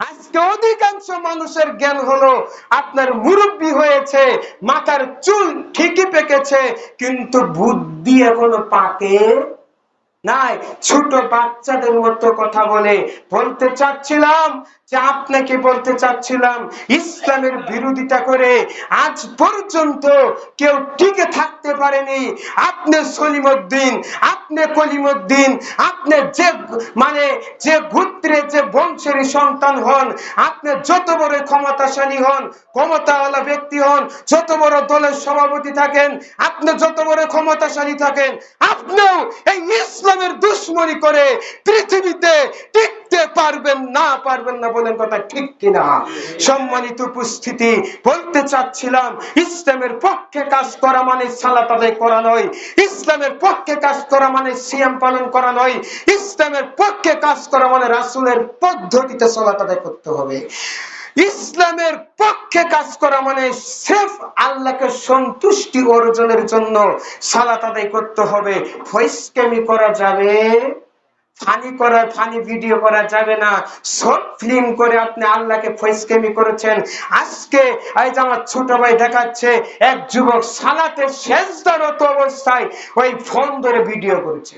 আজকে অধিকাংশ মানুষের জ্ঞান হলো, আপনার মুরব্বী হয়েছে, মাথার চুল ঠিকই পেকেছে, কিন্তু বুদ্ধি এখনও পাকে নাই, ছোট বাচ্চাদের মতো কথা বলে বলতে চাচ্ছিলাম যে আপনাকে বলতে চাচ্ছিলাম, ইসলামের বিরোধিতা করে আজ পর্যন্ত কেউ টিকে থাকতে পারেনি। আপনি সলিমুদ্দিন, আপনি কলিমুদ্দিন, আপনি যে মানে যে গোত্রে যে বংশের সন্তান হন, আপনি যত বড় ক্ষমতাশালী হন, ক্ষমতাওয়ালা ব্যক্তি হন, যত বড় দলের সভাপতি থাকেন, আপনি যত বড় ক্ষমতাশালী থাকেন, আপনিও এই ইসলামের দুশ্মনী করে পৃথিবীতে টিকতে পারবেন না পারবেন না বলেন কথা ঠিক কিনা? সম্মানিত উপস্থিতি, বলতে চাচ্ছিলাম, ইসলামের পক্ষে কাজ করা মানে সালাত আদায় করা নয়, ইসলামের পক্ষে কাজ করা মানে সিয়াম পালন করা নয়, ইসলামের পক্ষে কাজ করা মানে রাসুলের পদ্ধতিতে সালাত আদায় করতে হবে। ইসলামের পক্ষে কাজ করা মানে সেফ আল্লাহকে সন্তুষ্টি অর্জনের জন্য সালাত আদায় করতে হবে। ফয়েসকেমি করা যাবে, ফানি করা, ফানি ভিডিও করা যাবে না। শর্ট ফিল্ম করে আপনি আল্লাহকে ফয়েসকেমি করেছেন। আজকে এই যে আমার ছোট ভাই দেখাচ্ছে, এক যুবক সালাতে শেষদারত অবস্থায় ওই ফোন ধরে ভিডিও করেছে।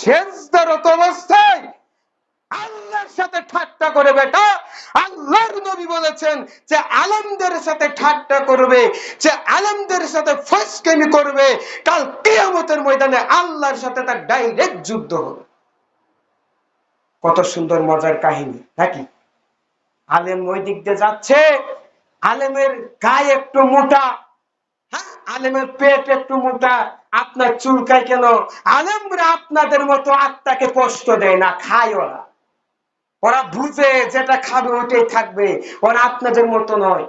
শেষদারত অবস্থায় আল্লাহর সাথে ঠাট্টা করে বেটা। আল্লাহর নবী বলেছেন যে আলমদের সাথে ঠাট্টা করবে, যে আলমদের সাথে ফসকেমি করবে। কাল কিয়ামতের ময়দানে আল্লাহর সাথে তার ডাইরেক্ট যুদ্ধ হবে। কত সুন্দর মজার কাহিনী, নাকি? আলেম ওই দিক দিয়ে যাচ্ছে, আলেমের গায়ে একটু মোটা। হ্যাঁ আলেমের পেট একটু মোটা, আপনার চুলকায় কেন? আলেমরা আপনাদের মতো আত্মাকে কষ্ট দেয় না, খায় ওরা। ওরা বুঝে যেটা খাবে ওইটাই থাকবে। ওরা আপনাদের মতো নয়।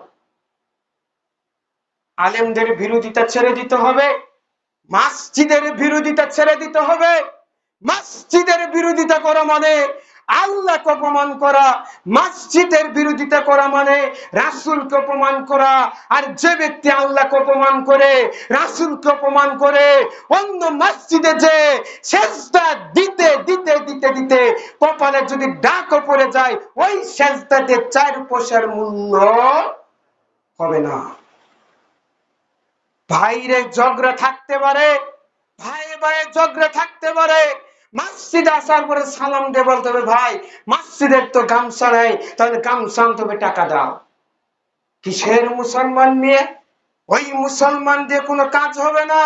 আলেমদের বিরোধিতা ছেড়ে দিতে হবে। মাসজিদের বিরোধিতা ছেড়ে দিতে হবে। মাসজিদের বিরোধিতা করা মানে আল্লাহকে অপমান করা, মসজিদের বিরোধিতা করা মানে রাসুলকে অপমান করা। আর যে ব্যক্তি আল্লাহকে অপমান করে, রাসুলকে অপমান করে, অন্য মসজিদে যে সেজদা দিতে দিতে দিতে দিতে কপালে যদি ডাক পড়ে যায়, ওই সেজদাতে চার পয়সার মূল্য হবে না। ভাইরে ঝগড়া থাকতে পারে ভাই ভাই ঝগড়া থাকতে পারে। মসজিদে আসার পরে সালাম দিয়ে বলতে হবে, ভাই, মসজিদের তো গামছা নাই, তাহলে গামছা তবে টাকা দাও। কিসের মুসলমান নিয়ে ওই মুসলমান দিয়ে কোনো কাজ হবে না।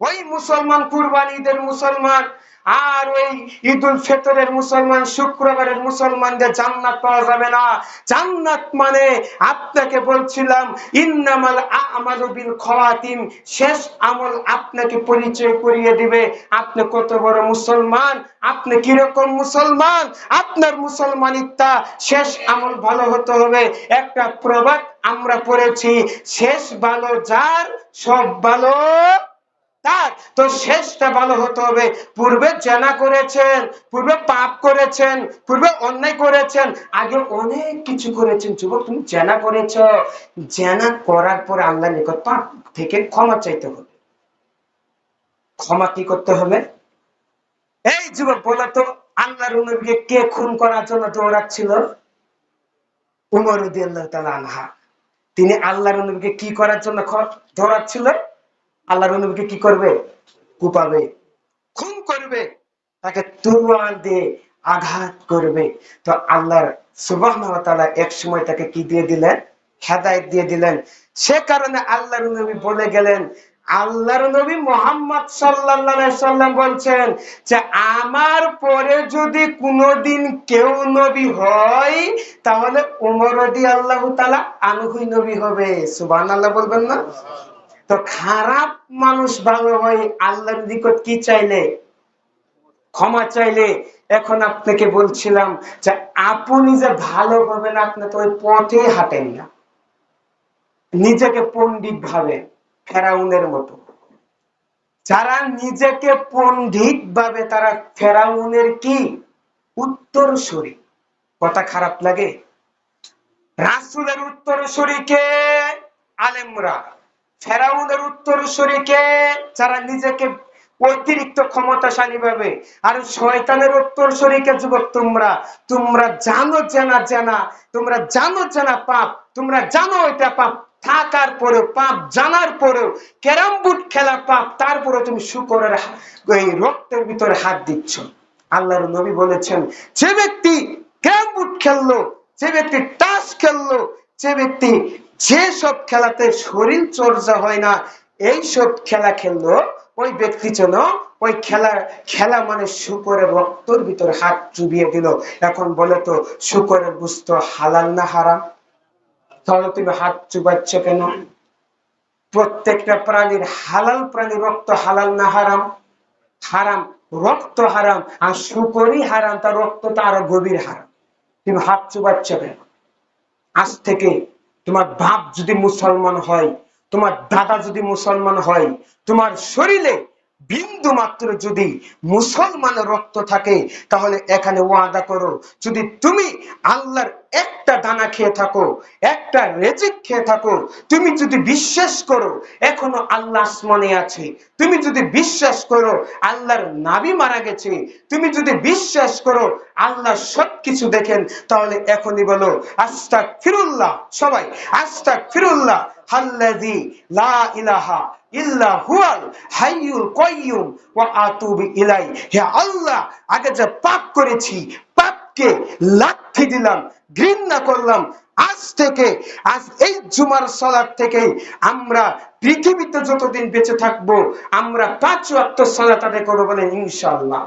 ওই মুসলমান কুরবানিদের মুসলমান। আর ওই ঈদ উল ফিতরের মুসলমান, শুক্রবারের মুসলমানদের জান্নাত পাওয়া যাবে না। জান্নাত মানে আপনাকে বলছিলাম, ইন্নামাল আমালু বিল খাওয়াতিম, শেষ আমল আপনাকে পরিচয় করিয়ে দিবে। আপনি কত বড় মুসলমান, আপনি কীরকম মুসলমান, আপনার মুসলমানিত্বা শেষ আমল ভালো হতে হবে। একটা প্রবাদ আমরা পড়েছি, শেষ ভালো যার, সব ভালো তার। তো শেষটা ভালো হতে হবে। পূর্বে জেনা করেছেন, পূর্বে পাপ করেছেন, পূর্বে অন্যায় করেছেন, আগে অনেক কিছু করেছেন। যুবক, তুমি জেনা করেছ। জেনা করার পর আল্লাহ নিকট পাপ থেকে ক্ষমা চাইতে হবে। ক্ষমা কি করতে হবে? এই যুবক, বলো তো, আল্লাহর নবীকে কে খুন করার জন্য দৌড়াচ্ছিল উমর আল্লাহ আনহা। তিনি আল্লাহর নবীকে কি করার জন্য দৌড়াচ্ছিল আল্লাহর নবীকে কি করবে? কুপাবে। খুন করবে। তাকে তুরওয়াল দিয়ে আঘাত করবে। তো আল্লাহর সুবাহ এক সময় তাকে কি দিয়ে দিলেন? হেদায়ত দিয়ে দিলেন। সে কারণে আল্লাহর নবী বলে গেলেন, আল্লাহর নবী মোহাম্মদ সাল্লাম বলছেন যে, আমার পরে যদি কোনোদিন কেউ নবী হয়, তাহলে উমর আল্লাহ তালা আনহুই নবী হবে। সুবান আল্লাহ বলবেন না? তো খারাপ মানুষ ভালো হয় আল্লাহর নিকট কি চাইলে? ক্ষমা চাইলে? এখন আপনাকে বলছিলাম যে আপনি যে ভালো হবেন আপনি তো ওই পথে হাঁটেন না। নিজেকে পণ্ডিত ভাবে, ফেরাউনের মতো। যারা নিজেকে পণ্ডিত ভাবে, তারা ফেরাউনের কি? উত্তরসূরি। কথা খারাপ লাগে? রাসুলের উত্তরসূরিকে আলেমরা। ফেরাউনের উত্তরসূরিকে যারা নিজেকে অতিরিক্ত ক্ষমতাশালী ভাবে। আর শয়তানের উত্তর শরীকে যুবক তোমরা? তোমরা জানো জানা জানা, তোমরা জানো জানা পাপ, তোমরা জানো এটা পাপ। থাকার পরেও, পাপ জানার পরেও, ক্যারাম বুট খেলা পাপ তারপরে তুমি শুকরের এই রক্তের ভিতরে হাত দিচ্ছ। আল্লাহর নবী বলেছেন, যে ব্যক্তি ক্যারাম বুট খেললো, যে ব্যক্তি টাস খেললো, যে ব্যক্তি যে সব খেলাতে শরীর চর্চা হয় না, এই সব খেলা খেললো ওই ব্যক্তি যেন ওই খেলা খেলা মানে শুকরের রক্তর ভিতরে হাত চুবিয়ে দিল। এখন বলে তো, শুকরের গুস্ত হালাল না হারাম? তাহলে তুমি হাত চুবাচ্ছ কেন? প্রত্যেকটা প্রাণীর হালাল প্রাণী রক্ত হালাল না হারাম? হারাম, রক্ত হারাম, আর শুকরই হারাম, তার রক্তটা আরও গভীর হারাম। তুমি হাত চুবাচ্ছ কেন? আজ থেকে তোমার বাপ যদি মুসলমান হয় তোমার দাদা যদি মুসলমান হয় তোমার শরীরে বিন্দু মাত্র যদি মুসলমানের রক্ত থাকে, তাহলে এখানে ওয়াদা করো, যদি তুমি আল্লাহর একটা দানা খেয়ে থাকো, একটা রেজিক খেয়ে থাকো, তুমি যদি বিশ্বাস করো, এখনও আল্লাহ আসমানে আছে, তুমি যদি বিশ্বাস করো আল্লাহর নাবি মারা গেছে, তুমি যদি বিশ্বাস করো আল্লাহ সবকিছু দেখেন, তাহলে এখনই বলো আস্তাক ফিরুল্লাহ সবাই আস্তাক ফিরুল্লাহ হাল্লাযী লা ইলাহা ইল্লা হুয়াল হাইয়ুল আতুবু ইলাই হে আল্লাহ, আগে যে পাপ করেছি, পাপকে দিলাম, ঘৃণা করলাম, আজ থেকে, আজ এই জুমার সালাত থেকে আমরা পৃথিবীতে যতদিন বেঁচে থাকব, আমরা পাঁচ ওয়াক্ত সালাত আদায় করব বলেন ইনশাআল্লাহ।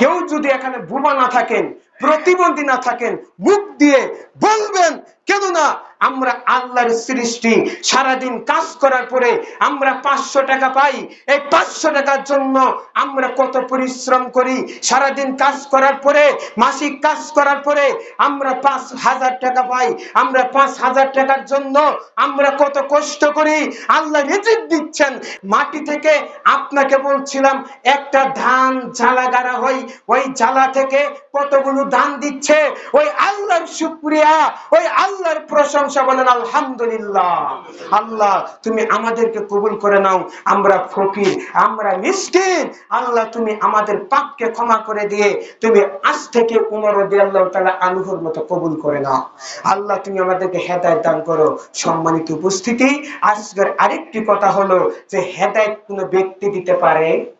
কেউ যদি এখানে বোমা না থাকেন, প্রতিবন্ধী না থাকেন, মুখ দিয়ে বলবেন, কেননা আমরা আল্লাহর সৃষ্টি। সারাদিন কাজ করার পরে আমরা পাঁচশো টাকা পাই। এই পাঁচশো টাকার জন্য আমরা কত পরিশ্রম করি। সারাদিন কাজ করার পরে, মাসিক কাজ করার পরে আমরা পাঁচ হাজার টাকা পাই। আমরা পাঁচ হাজার টাকার জন্য আমরা কত কষ্ট করি। আল্লাহ রিজিক দিচ্ছেন। মাটি থেকে আপনাকে বলছিলাম, একটা ধান জ্বালা গাড়া হয়। ওই জ্বালা থেকে কতগুলো ধান দিচ্ছে? ওই আল্লাহর শুক্রিয়া, ওই আল্লাহর প্রশংসা বলেন, আলহামদুলিল্লাহ, আল্লাহ, তুমি আমাদেরকে কবুল করে নাও। আমরা ফকির, আমরা মিসকিন। আল্লাহ, তুমি আমাদের পাপকে ক্ষমা করে দিয়ে তুমি আজ থেকে উমর আল্লাহ তাআলা আনুহর মতো কবুল করে নাও। আল্লাহ, তুমি আমাদেরকে হেদায়েত দান করো। সম্মানিত উপস্থিতি, আজকের আরেকটি কথা হলো যে হেদায়েত কোনো ব্যক্তি দিতে পারে?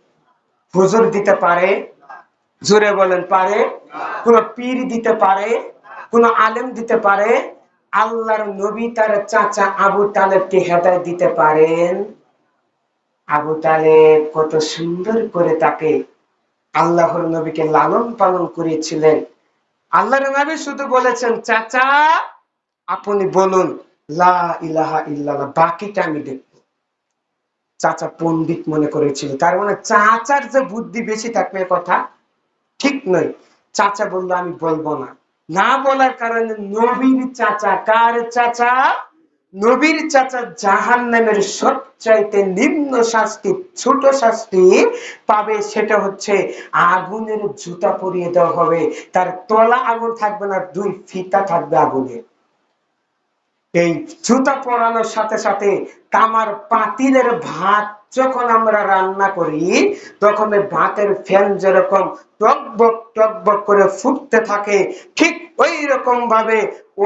হুজুর দিতে পারে? জোরে বলেন, পারে? কোন পীর দিতে পারে? কোন আলেম দিতে পারে? আল্লাহর নবী তার চাচা আবু তালেবকে হেদায় দিতে পারেন। আবু তালেব কত সুন্দর করে তাকে আল্লাহর নবীকে লালন পালন করেছিলেন। আল্লাহর নবী শুধু বলেছেন, চাচা, আপনি বলুন, লা ইলাহা ইল্লাল্লাহ, বাকিটা আমি দেখব। চাচা পণ্ডিত মনে করেছিল। তার মানে চাচার যে বুদ্ধি বেশি থাকবে কথা ঠিক নয়। চাচা বলল, আমি বলব না। না বলার কারণে নবীর চাচা কার চাচা? নবীর চাচা জাহান নামের সবচাইতে নিম্ন শাস্তি, ছোট শাস্তি পাবে সেটা হচ্ছে আগুনের জুতা পরিয়ে দেওয়া হবে। তার তলা আগুন থাকবে না, দুই ফিতা থাকবে আগুনের। এই জুতা পরানোর সাথে সাথে তামার পাতিলের ভাত যখন আমরা রান্না করি, তখন ভাতের ফ্যান যেরকম টকবক টকবক করে ফুটতে থাকে, ঠিক ওই রকম ভাবে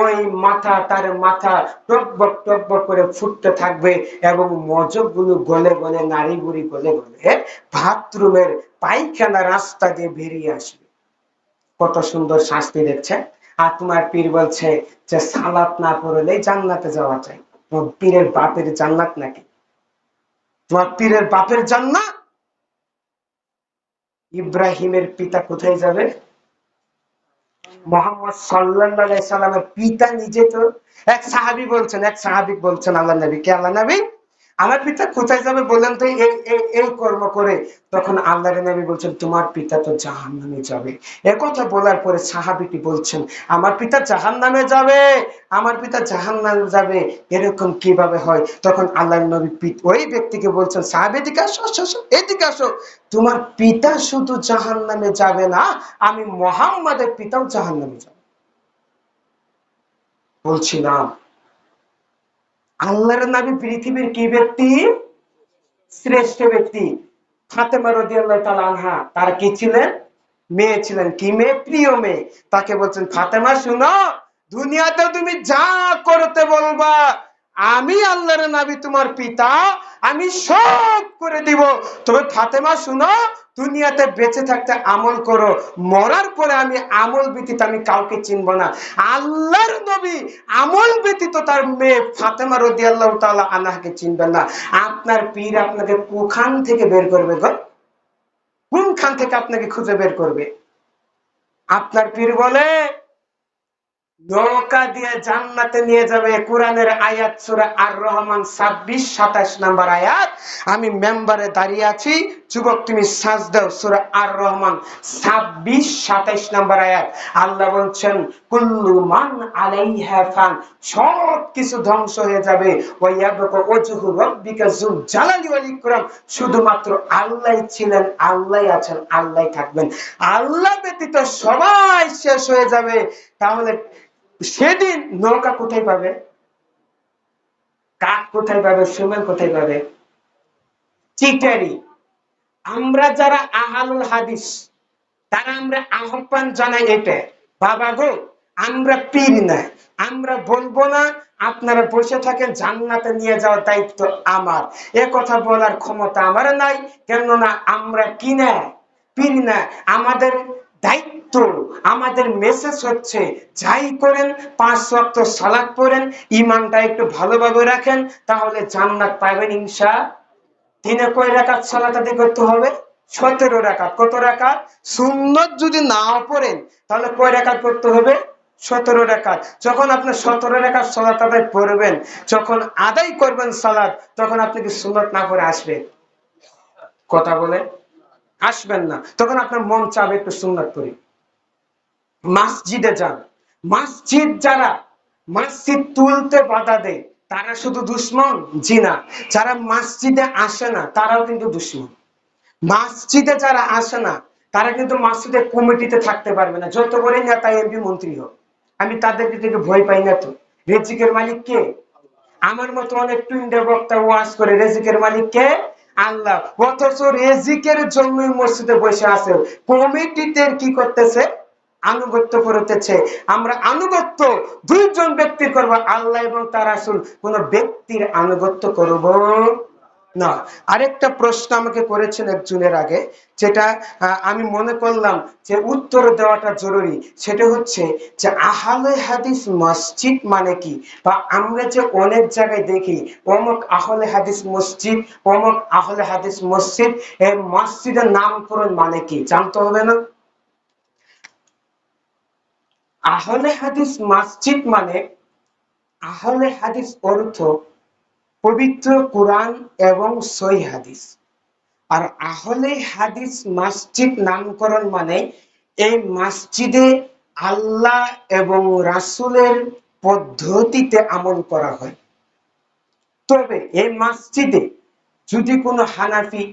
ওই মাথা, তার মাথা টকবক টকবক করে ফুটতে থাকবে এবং মজকগুলো গলে বুড়ি গলে গলে বাথরুমের পায়খানা রাস্তা দিয়ে বেরিয়ে আসবে। কত সুন্দর শাস্তি দেখছে। আর তোমার পীর বলছে যে, সালাত না পড়লে জান্নাতে যাওয়া তোমার পীরের বাপের জান্নাত নাকি? তোমার পীরের বাপের জান্না ইব্রাহিমের পিতা কোথায় যাবে? মোহাম্মদ সাল্লাহ সাল্লামের পিতা নিজে তো এক সাহাবি বলছেন, এক সাহাবিক বলছেন আল্লাহ নবী। কে আল্লাহ নবী? আমার পিতা কোথায় যাবে বললেন তো এই কর্ম করে। তখন আল্লাহ নবী বলছেন তোমার পিতা তো জাহান নামে যাবে। এ কথা বলার পরে সাহাবিটি বলছেন আমার পিতা জাহান নামে যাবে আমার পিতা জাহান নামে যাবে। এরকম কীভাবে হয়? তখন আল্লাহ নবী ওই ব্যক্তিকে বলছেন সাহাবি এদিকে আসো, আসো, এদিকে আসো। তোমার পিতা শুধু জাহান নামে যাবে না আমি মোহাম্মদের পিতাও জাহান নামে যাবে বলছিলাম আল্লাহর নবী পৃথিবীর কি ব্যক্তি? শ্রেষ্ঠ ব্যক্তি। আনহা, তার কি ছিলেন? মেয়ে ছিলেন। কি মেয়ে? প্রিয় মেয়ে। তাকে বলছেন, ফাতেমা, শুনো দুনিয়াতে তুমি যা করতে বলবা, আমি আল্লাহর নাবি, তোমার পিতা, আমি সব করে দিব। তবে ফাতেমা, শুনো দুনিয়াতে বেঁচে থাকতে আমল করো। মরার পরে আমি আমল ব্যতীত আমি কাউকে চিনব না। আল্লাহর নবী আমল ব্যতীত তার মেয়ে ফাতেমা রদি আল্লাহ তাআলা আনাহাকে চিনবেন না। আপনার পীর আপনাকে কোখান থেকে বের করবে গো? কোনখান থেকে আপনাকে খুঁজে বের করবে? আপনার পীর বলে, নৌকা দিয়ে জান্নাতে নিয়ে যাবে কোরআনের আয়াত সূরা আর রহমান ছাব্বিশ সাতাশ নাম্বার আয়াত। আমি মেম্বারে দাঁড়িয়ে আছি যুবক, তুমি সাজ দাও, সূরা আর রহমান ছাব্বিশ, সাতাইশ নাম্বার আয়াত। আল্লাহ বলছেন, কুল্লু মান আলাইহা ফান সব কিছু ধ্বংস হয়ে যাবে। ওয়াইয়াবকা ওয়াজহু রাব্বিকা যুল জালালি ওয়াল ইকরাম শুধুমাত্র আল্লাহ ছিলেন, আল্লাহ আছেন, আল্লাহ থাকবেন। আল্লাহ ব্যতীত সবাই শেষ হয়ে যাবে। তাহলে সেদিন নৌকা কোথায় পাবে? কাক কোথায় পাবে? সুমেল কোথায় পাবে? চিটারি। আমরা যারা আহালুল হাদিস, তারা আমরা আহ্বান জানাই এটা। বাবা গো, আমরা পীর না, আমরা বলব না, আপনারা বসে থাকেন, জান্নাতে নিয়ে যাওয়ার দায়িত্ব আমার। এ কথা বলার ক্ষমতা আমার নাই, কেননা আমরা কি না? পীর না, আমাদের দায়িত্ব, আমাদের মেসেজ হচ্ছে, যাই করেন, পাঁচ ওয়াক্ত সালাদ পড়েন ইমানটা একটু ভালোভাবে রাখেন, তাহলে জান্নাত পাবেন ইনশা দিনে কয় রাকাত সালাত করতে হবে? সতেরো রাকাত। কত রাকাত? সুন্নত যদি নাও পড়েন, তাহলে কয় রাকাত করতে হবে? সতেরো রাকাত। যখন আপনি সতেরো রাকাত সালাত আদায় পড়বেন যখন আদায় করবেন সালাত, তখন আপনি কি সুন্নত না পড়ে আসবেন? কথা বলে? আসবেন না। তখন আপনার মন চাবে একটু সুন্নত করি মসজিদে যান। মসজিদ যারা মসজিদ তুলতে বাধা দেয় তারা শুধু দুশ্মন? জি না। যারা মসজিদে আসে না, তারাও কিন্তু দুশ্মন। মসজিদে যারা আসে না, তারা কিন্তু মসজিদের কমিটিতে থাকতে পারবে না। যত বড় নেতা, এমপি, মন্ত্রী হোক। আমি তাদেরকে থেকে ভয় পাই না তো। রেজিকের মালিক কে? আমার মতো অনেক টুইন্ডে বক্তা ওয়াজ করে, রেজিকের মালিক কে? আল্লাহ। অথচ রেজিকের জন্যই মসজিদে বসে আছে। কমিটিতে কি করতেছে? আনুগত্য করতেছে। আমরা আনুগত্য দুইজন ব্যক্তির করব, আল্লাহ এবং তার আসুল কোন ব্যক্তির আনুগত্য করব না। আরেকটা প্রশ্ন আমাকে করেছেন একজনের আগে, যেটা আমি মনে করলাম যে উত্তর দেওয়াটা জরুরি। সেটা হচ্ছে যে আহলে হাদিস মসজিদ মানে কি? বা আমরা যে অনেক জায়গায় দেখি, অমুক আহলে হাদিস মসজিদ, অমুক আহলে হাদিস মসজিদ এই মসজিদের নামকরণ মানে কি? জানতে হবে না? আহলে হাদিস মসজিদ মানে আহলে হাদিস অর্থ পবিত্র কোরআন এবং সই হাদিস। আর আহলে হাদিস মসজিদ নামকরণ মানে এই মসজিদে আল্লাহ এবং রাসূলের পদ্ধতিতে আমল করা হয়। তবে এই মসজিদে যদি কোনো হানাফি,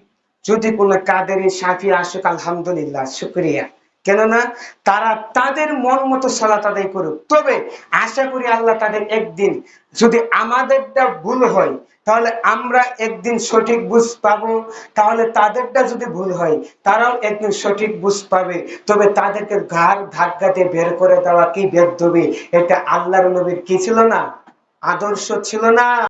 যদি কোনো কাদের, সাফি আসুক, আলহামদুলিল্লাহ, শুক্রিয়া। কেননা তারা তাদের মন মতো সালাত আদায় করুক। তবে আশা করি আল্লাহ তাদের একদিন যদি আমাদেরটা ভুল হয়, তাহলে আমরা একদিন সঠিক বুঝ পাবো। তাহলে তাদেরটা যদি ভুল হয়, তারাও একদিন সঠিক বুঝ পাবে। তবে তাদেরকে ঘাড় ধাক্কাতে বের করে দেওয়া কি বেদ এটা আল্লাহর নবীর কি ছিল না? আদর্শ ছিল না।